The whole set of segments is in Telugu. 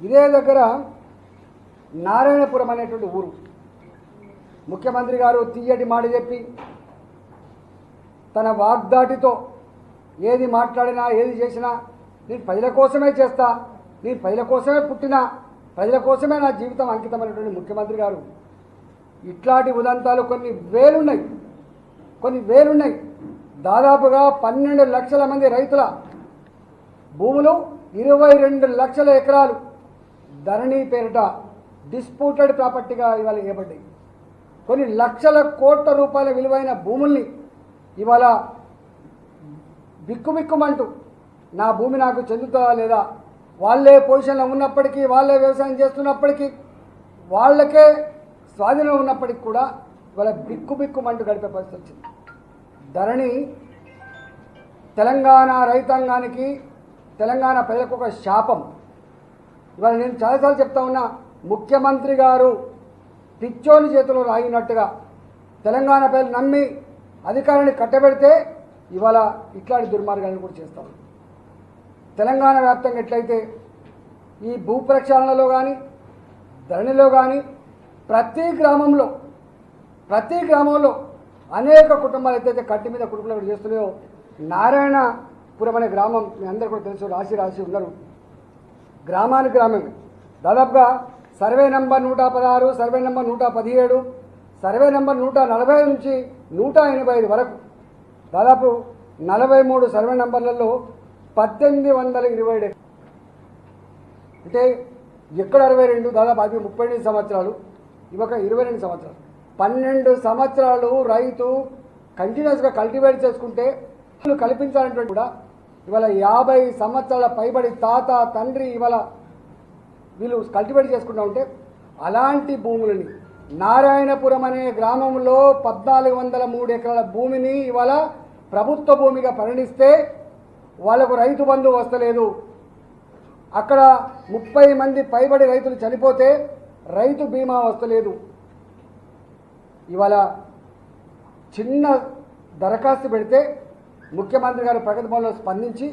ఇదే దగ్గర నారాయణపురం అనేటువంటి ఊరు. ముఖ్యమంత్రి గారు తీయటి మాట చెప్పి తన వాగ్దాటితో ఏది మాట్లాడినా ఏది చేసినా నేను ప్రజల కోసమే చేస్తా నేను ప్రజల కోసమే పుట్టినా ప్రజల కోసమే నా జీవితం అంకితమైనటువంటి ముఖ్యమంత్రి గారు. ఇట్లాంటి ఉదంతాలు కొన్ని వేలున్నాయి. కొన్ని వేలున్నాయి. దాదాపుగా పన్నెండు లక్షల మంది రైతుల భూములు ఇరవై రెండు లక్షల ఎకరాలు ధరణి పేరిట డిస్ప్యూటెడ్ ప్రాపర్టీగా ఇవాళ ఇవ్వబడ్డాయి. కొన్ని లక్షల కోట్ల రూపాయల విలువైన భూముల్ని ఇవాళ బిక్కుబిక్కుమంటూ నా భూమి నాకు చెందుతుందా లేదా? వాళ్ళే పొజిషన్లో ఉన్నప్పటికీ వాళ్ళే వ్యవసాయం చేస్తున్నప్పటికీ వాళ్ళకే స్వాధీనం ఉన్నప్పటికీ కూడా ఇవాళ బిక్కుబిక్కుమంటూ గడిపే పరిస్థితి వచ్చింది. ధరణి తెలంగాణ రైతాంగానికి తెలంగాణ ప్రజలకు ఒక శాపం. ఇవాళ నేను చాలాసార్లు చెప్తా ఉన్నా ముఖ్యమంత్రి గారు పిచ్చోని చేతిలో రాగినట్టుగా తెలంగాణ పేరు నమ్మి అధికారాన్ని కట్టబెడితే ఇవాళ ఇట్లాంటి దుర్మార్గాలను కూడా చేస్తాం తెలంగాణ వ్యాప్తంగా ఎట్లయితే ఈ భూ ప్రక్షాళనలో కానీ ధరణిలో కానీ ప్రతి గ్రామంలో ప్రతి గ్రామంలో అనేక కుటుంబాలు ఎత్తైతే కట్టి మీద కుటుంబాలు చేస్తున్నాయో నారాయణపురం అనే గ్రామం మీ అందరూ కూడా తెలుసు రాసి రాసి ఉన్నారు. గ్రామానికి గ్రామం దాదాపుగా సర్వే నెంబర్ నూట పదహారు సర్వే నెంబర్ నూట పదిహేడు సర్వే నెంబర్ నూట నలభై నుంచి నూట ఎనభై ఐదు వరకు. దాదాపు నలభై మూడు సర్వే నెంబర్లలో పద్దెనిమిది వందల ఇరవై ఏడు. అంటే ఎక్కడ అరవై రెండు దాదాపు అది ముప్పై ఎనిమిది సంవత్సరాలు ఇవొక ఇరవై రెండు సంవత్సరాలు. పన్నెండు సంవత్సరాలు రైతు కంటిన్యూస్గా కల్టివేట్ చేసుకుంటే కల్పించాలంటే కూడా ఇవాళ యాభై సంవత్సరాల పైబడి తాత తండ్రి ఇవాళ వీళ్ళు కల్టివేట్ చేసుకుంటూ ఉంటే అలాంటి భూములని నారాయణపురం అనే గ్రామంలో పద్నాలుగు వందల మూడు ఎకరాల భూమిని ఇవాళ ప్రభుత్వ భూమిగా పరిణిస్తే వాళ్ళకు రైతు బంధు వస్తలేదు. అక్కడ ముప్పై మంది పైబడి రైతులు చనిపోతే రైతు బీమా వస్తలేదు. ఇవాళ చిన్న దరఖాస్తు పెడితే ముఖ్యమంత్రి గారు ప్రగతి భవన్లో స్పందించి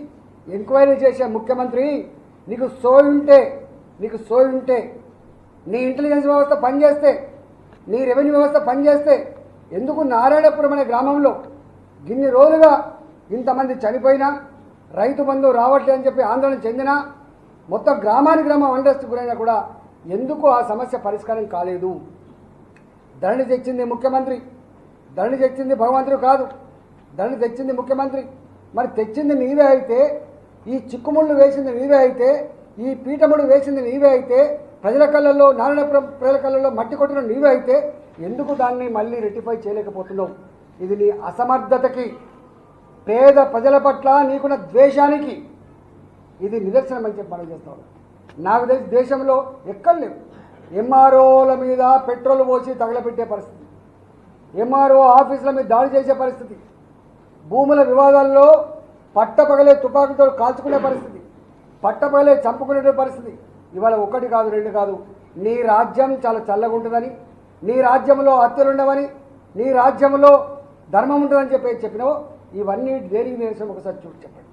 ఎంక్వైరీ చేసే ముఖ్యమంత్రి నీకు సోయి ఉంటే నీకు సోయి ఉంటే నీ ఇంటెలిజెన్స్ వ్యవస్థ పనిచేస్తే నీ రెవెన్యూ వ్యవస్థ పనిచేస్తే ఎందుకు నారాయణపురం అనే గ్రామంలో గిన్ని రోజులుగా ఇంతమంది చనిపోయినా రైతు బంధు రావట్లే అని చెప్పి ఆందోళన చెందినా మొత్తం గ్రామానికి గ్రామం అండస్తు గురైనా కూడా ఎందుకు ఆ సమస్య పరిష్కారం కాలేదు? ధరణి తెచ్చింది ముఖ్యమంత్రి. ధరణి తెచ్చింది భగవంతుడు కాదు. ధరలు తెచ్చింది ముఖ్యమంత్రి. మరి తెచ్చింది నీవే అయితే ఈ చిక్కుముళ్ళు వేసింది నీవే అయితే ఈ పీఠముడు వేసింది నీవే అయితే ప్రజల కళ్ళల్లో నారాయణపురం ప్రజల కళ్ళల్లో మట్టి కొట్టిన నీవే అయితే ఎందుకు దాన్ని మళ్ళీ రెటిఫై చేయలేకపోతున్నావు? ఇది నీ అసమర్థతకి పేద ప్రజల పట్ల నీకున్న ద్వేషానికి ఇది నిదర్శనం అని చెప్పి మనం చేస్తాం. నాకు తెలిసి దేశంలో ఎక్కడ లేవు. ఎంఆర్ఓల మీద పెట్రోల్ పోసి తగలబెట్టే పరిస్థితి. ఎంఆర్ఓ ఆఫీసుల మీద దాడి చేసే పరిస్థితి. భూముల వివాదాల్లో పట్టపగలే తుపాకీతో కాల్చుకునే పరిస్థితి పట్టపగలే చంపుకునే పరిస్థితి ఇవాళ ఒకటి కాదు రెండు కాదు నీ రాజ్యం చాలా చల్లగా ఉంటుందని నీ రాజ్యంలో హత్యలు ఉండవని నీ రాజ్యంలో ధర్మం ఉంటుందని చెప్పి చెప్పినావో ఇవన్నీ దేనికి నిరసన ఒకసారి చూడు చెప్పండి